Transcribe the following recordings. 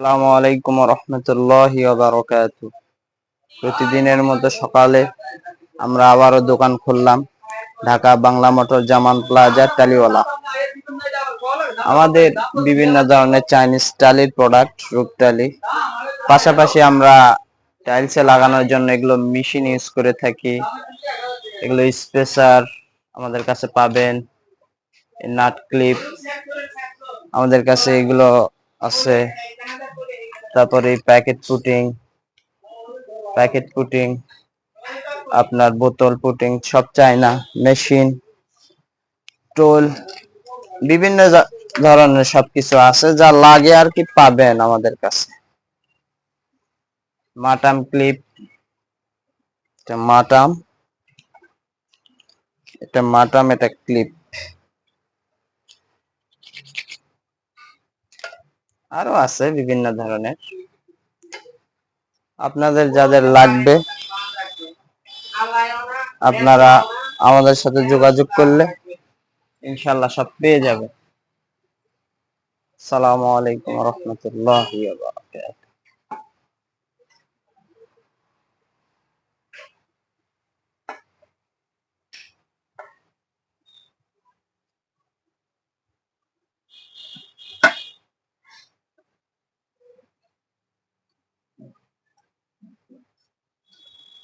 আসসালামু আলাইকুম রহমতুল্লাহ বারকাত প্রতিদিনের মতো সকালে আমরা আবারও দোকান খুললাম, ঢাকা বাংলা মোটর জামান প্লাজা টালিওয়ালা। আমাদের বিভিন্ন ধরনের চাইনিজ টালির প্রোডাক্ট রূপটালি পাশাপাশি আমরা টাইলসে লাগানোর জন্য এগুলো মেশিন ইউজ করে থাকি। এগুলো স্পেসার আমাদের কাছে পাবেন, নাট ক্লিপ। আমাদের কাছে এগুলো আছে। তারপরে প্যাকেট পুটিং প্যাকেট পুটিং আপনার বোতল পুটিং সব চায়না মেশিন টোল বিভিন্ন ধরনের সবকিছু আছে, যা লাগে আর কি পাবেন আমাদের কাছে। মাটাম ক্লিপ এটা মাটাম এটা মাটাম এটা ক্লিপ আরও আছে বিভিন্ন ধরনের। আপনাদের যাদের লাগবে, আপনারা আমাদের সাথে যোগাযোগ করলে ইনশাল্লাহ সব পেয়ে যাবে। সালামু আলাইকুম রহমতুল্লাহ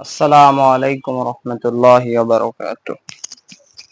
আসসালামু আলাইকুম রহমতুল্লাহ বারকাতুহ